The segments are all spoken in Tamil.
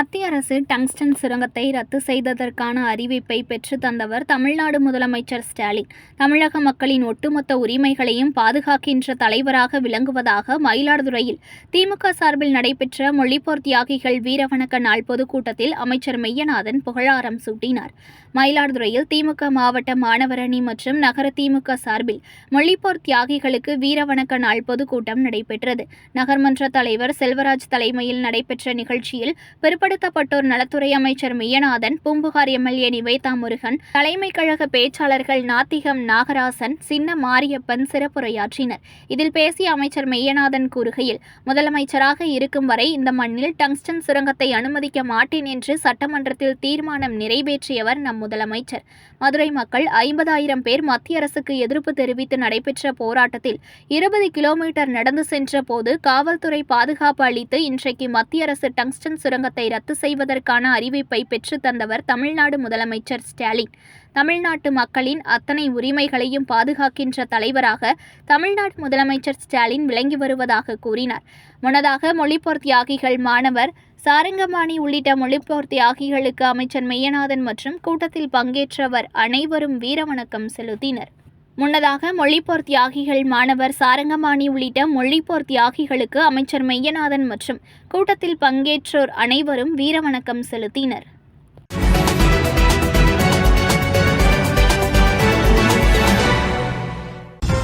மத்திய அரசு டங்ஸ்டன் சுரங்கத்தை ரத்து செய்ததற்கான அறிவிப்பை பெற்று தந்தவர் தமிழ்நாடு முதலமைச்சர் ஸ்டாலின். தமிழக மக்களின் ஒட்டுமொத்த உரிமைகளையும் பாதுகாக்கின்ற தலைவராக விளங்குவதாக மயிலாடுதுறையில் திமுக சார்பில் நடைபெற்ற மொழிப்போர் தியாகிகள் வீரவணக்க நாள் பொதுக்கூட்டத்தில் அமைச்சர் மெய்யநாதன் புகழாரம் சூட்டினார். மயிலாடுதுறையில் திமுக மாவட்ட மாணவரணி மற்றும் நகர திமுக சார்பில் மொழிப்போர் தியாகிகளுக்கு வீரவணக்க நாள் பொதுக்கூட்டம் நடைபெற்றது. நகர்மன்ற தலைவர் செல்வராஜ் தலைமையில் நடைபெற்ற நிகழ்ச்சியில் பிற்படுத்தப்பட்டோர் நலத்துறை அமைச்சர் மெய்யநாதன் பூம்புகார் எம்எல்ஏ நிவேதா முருகன் தலைமை கழக பேச்சாளர்கள் நாத்திகம் நாகராசன் சின்ன மாரியப்பன் சிறப்புரையாற்றினர். இதில் பேசிய அமைச்சர் மெய்யநாதன் கூறுகையில் முதலமைச்சராக இருக்கும் வரை இந்த மண்ணில் டங்ஸ்டன் சுரங்கத்தை அனுமதிக்க மாட்டேன் என்று சட்டமன்றத்தில் தீர்மானம் நிறைவேற்றியவர் நம் முதலமைச்சர். மதுரை மக்கள் ஐம்பதாயிரம் பேர் மத்திய அரசுக்கு எதிர்ப்பு தெரிவித்து நடைபெற்ற போராட்டத்தில் இருபது கிலோமீட்டர் நடந்து சென்ற போது காவல்துறை பாதுகாப்பு அளித்து இன்றைக்கு மத்திய அரசு டங்ஸ்டன் சுரங்கத்தை ரத்து செய்வதற்கான அறிவிப்பை பெற்றுத்தந்தவர் தமிழ்நாடு முதலமைச்சர் ஸ்டாலின். தமிழ்நாட்டு மக்களின் அத்தனை உரிமைகளையும் பாதுகாக்கின்ற தலைவராக தமிழ்நாடு முதலமைச்சர் ஸ்டாலின் விளங்கி வருவதாக கூறினார். முன்னதாக மொழிப்போர் தியாகிகள் மாணவர் சாரங்கபாணி உள்ளிட்ட மொழிப்போர் தியாகிகளுக்கு அமைச்சர் மெய்யநாதன் மற்றும் கூட்டத்தில் பங்கேற்றவர் அனைவரும் வீரவணக்கம் செலுத்தினர். முன்னதாக மொழிப்போர் தியாகிகள் மாணவர் சாரங்கபாணி உள்ளிட்ட மொழிப்போர் தியாகிகளுக்கு அமைச்சர் மெய்யநாதன் மற்றும் கூட்டத்தில் பங்கேற்றோர் அனைவரும் வீரவணக்கம் செலுத்தினர்.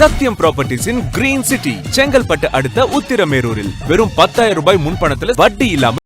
Sathyam ப்ராப்பர்ட்டிஸின் கிரீன் சிட்டி செங்கல்பட்டு அடுத்த உத்திரமேரூரில். வெறும் பத்தாயிரம் ரூபாய் முன்பணத்தில் வட்டி இல்லாமல்